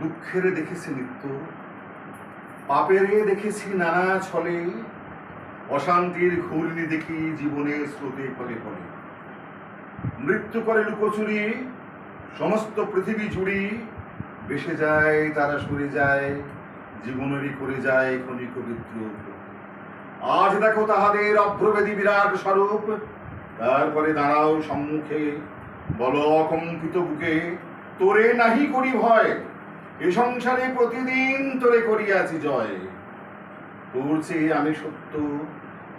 দুঃখের দেখেছি নিত্য পাপেরে দেখেছি নানা ছলে, অশান্তির ঘূর্ণি দেখি জীবনে স্রোতে ফলে ফলে মৃত্যু করে লুকোচুরি, সমস্ত পৃথিবী জুড়ি বেসে যায়, তারা সরে যায়, জীবনেরই করে যায় ক্ষণিক বিদ্রোহ। আজ দেখো তাহাদের অভ্রবেদী বিরাট স্বরূপ, তারপরে দাঁড়াও সম্মুখে, বল অকম্পিত বুকে, তোরে নাহি করি ভয়। এ সংসারে প্রতিদিন তোরে করিয়াছি জয়। চেয়ে আমি সত্য,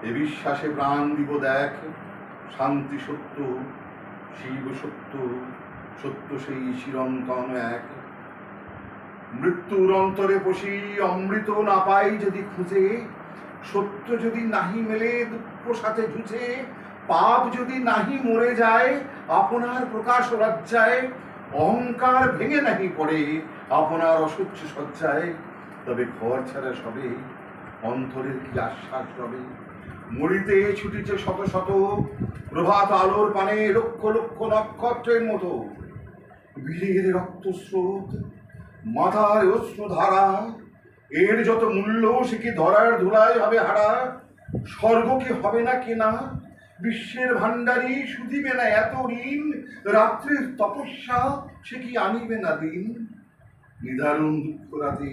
এ বিশ্বাসে প্রাণ দিব দেখ। শান্তি সত্য, শিব সত্য সত্য সেই চিরন্তন এক। মৃত্যুর অন্তরে বসি অমৃত না পাই যদি খুঁজে, সত্য যদি নাহি মেলে, দুঃখ সাথে জুঝে পাপ যদি নাহি মরে যায়, আপনার প্রকাশ লজ্জায় অহংকার ভেঙে নাকি পড়ে, আপনার অসহ্য সজ্জায় তবে ঘর ছাড়া সবে অন্তরের কি আশ্বাস রবে? মরিতে ছুটিছে শত শত, প্রভাত আলোর পানে লক্ষ লক্ষ নক্ষত্রের মতো। বীরের রক্তস্রোত মাথায় অশ্রুধারা, এর যত মূল্য সে কি ধরার ধুলায় হবে হারা? স্বর্গ কি হবে না কেনা বিশ্বের ভাণ্ডারী শুধিবে না এত ঋণ, রাত্রির তপস্যা সে কি আনিবে না দিন? নিদারুণ দুঃখ রাতে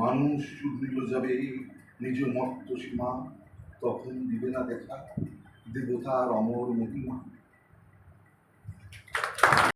মানুষ চূর্ণিল যাবে নিজ মর্ত সীমা, তখন দিবে না দেখা দেবতার অমর মহিমা।